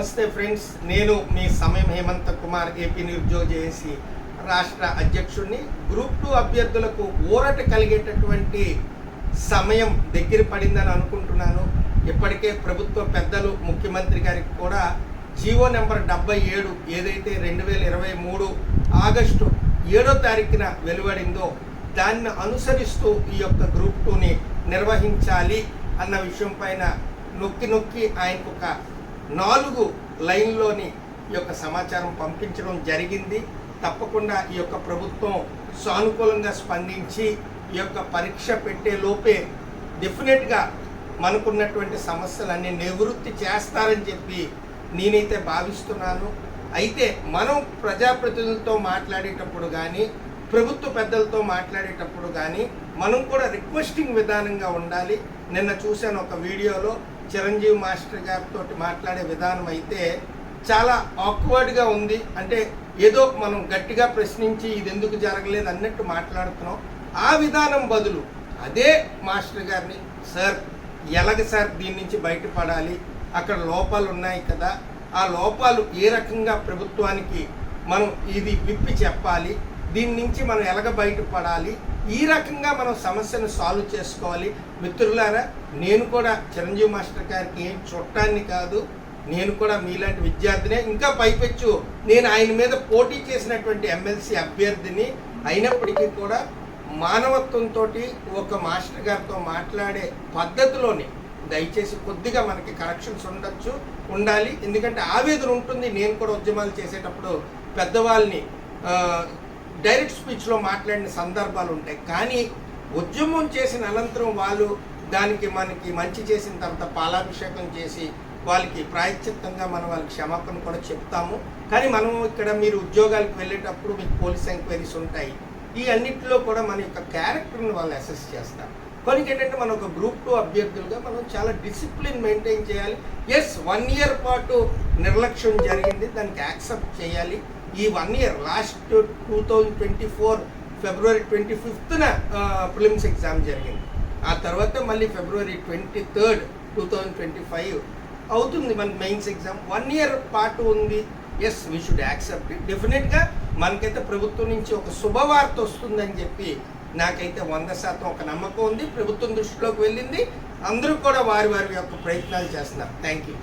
నమస్తే ఫ్రెండ్స్ నేను మీ సమయం హేమంత్ కుమార్ ఏపీ నిరుద్యోగ జేఏసీ రాష్ట్ర అధ్యక్షుడిని. గ్రూప్ టూ అభ్యర్థులకు ఊరట కలిగేటటువంటి సమయం దగ్గర పడిందని అనుకుంటున్నాను. ఇప్పటికే ప్రభుత్వ పెద్దలు ముఖ్యమంత్రి గారికి కూడా జీవో నెంబర్ డెబ్బై ఏడు ఏదైతే రెండు వేల ఇరవై మూడు ఆగస్టు ఏడో తారీఖున వెలువడిందో దాన్ని అనుసరిస్తూ ఈ యొక్క గ్రూప్ టూని నిర్వహించాలి అన్న విషయం పైన నొక్కి నొక్కి ఆయనకు ఒక నాలుగు లైన్లోని ఈ యొక్క సమాచారం పంపించడం జరిగింది. తప్పకుండా ఈ యొక్క ప్రభుత్వం సానుకూలంగా స్పందించి ఈ యొక్క పరీక్ష పెట్టే లోపే డెఫినెట్గా మనకున్నటువంటి సమస్యలన్నీ నివృత్తి చేస్తారని చెప్పి నేనైతే భావిస్తున్నాను. అయితే మనం ప్రజాప్రతినిధులతో మాట్లాడేటప్పుడు కానీ ప్రభుత్వ పెద్దలతో మాట్లాడేటప్పుడు కానీ మనం కూడా రిక్వెస్టింగ్ విధానంగా ఉండాలి. నిన్న చూశాను ఒక వీడియోలో చిరంజీవి మాస్టర్ గారితో మాట్లాడే విధానం అయితే చాలా ఆక్వర్డ్గా ఉంది. అంటే ఏదో మనం గట్టిగా ప్రశ్నించి ఇది ఎందుకు జరగలేదు అన్నట్టు మాట్లాడుతున్నాం. ఆ విధానం బదులు అదే మాస్టర్ గారిని సార్ ఎలాగ సార్ దీని నుంచి బయటపడాలి? అక్కడ లోపాలు ఉన్నాయి కదా. ఆ లోపాలు ఏ రకంగా ప్రభుత్వానికి మనం ఇది విప్పి చెప్పాలి? దీని నుంచి మనం ఎలాగ బయటపడాలి? ఈ రకంగా మనం సమస్యను సాల్వ్ చేసుకోవాలి. మిత్రులారా నేను కూడా చిరంజీవి మాస్టర్ గారికి ఏం చుట్టాన్ని కాదు నేను కూడా మీలాంటి విద్యార్థినే. ఇంకా పైపెచ్చు నేను ఆయన మీద పోటీ చేసినటువంటి ఎమ్మెల్సీ అభ్యర్థిని అయినప్పటికీ కూడా మానవత్వంతో ఒక మాస్టర్ గారితో మాట్లాడే పద్ధతిలోని దయచేసి కొద్దిగా మనకి కరెక్షన్స్ ఉండొచ్చు ఉండాలి. ఎందుకంటే ఆవేదన ఉంటుంది. నేను కూడా ఉద్యమాలు చేసేటప్పుడు పెద్దవాళ్ళని డైరెక్ట్ స్పీచ్లో మాట్లాడిన సందర్భాలు ఉంటాయి. కానీ ఉద్యమం చేసిన అనంతరం వాళ్ళు దానికి మనకి మంచి చేసిన తర్వాత పాలాభిషేకం చేసి వాళ్ళకి ప్రాయశ్చిత్తంగా మనం వాళ్ళకి క్షమాపణ కూడా చెప్తాము. కానీ మనం ఇక్కడ మీరు ఉద్యోగాలకు వెళ్ళేటప్పుడు మీకు పోలీస్ ఎంక్వైరీస్ ఉంటాయి. ఈ అన్నిటిలో కూడా మన యొక్క క్యారెక్టర్ని వాళ్ళు అసెస్ చేస్తారు. కొనికి ఏంటంటే మనం ఒక గ్రూప్ టూ అభ్యర్థులుగా మనం చాలా డిసిప్లిన్ మెయింటైన్ చేయాలి. ఎస్ వన్ ఇయర్ పాటు నిర్లక్ష్యం జరిగింది. దానికి యాక్సెప్ట్ చేయాలి. ఈ one year last two thousand twenty four February twenty ఫిఫ్త్న prelims exam జరిగింది. ఆ తర్వాత మళ్ళీ February twenty third two thousand twenty five అవుతుంది మన మెయిన్స్ ఎగ్జామ్ వన్ ఇయర్ పాటు ఉంది. Yes we should accept it డెఫినెట్గా మనకైతే ప్రభుత్వం నుంచి ఒక శుభవార్త వస్తుందని చెప్పి నాకైతే వంద శాతం ఒక నమ్మకం ఉంది. ప్రభుత్వం దృష్టిలోకి వెళ్ళింది. అందరూ కూడా వారి వారి యొక్క ప్రయత్నాలు చేస్తున్నారు. Thank you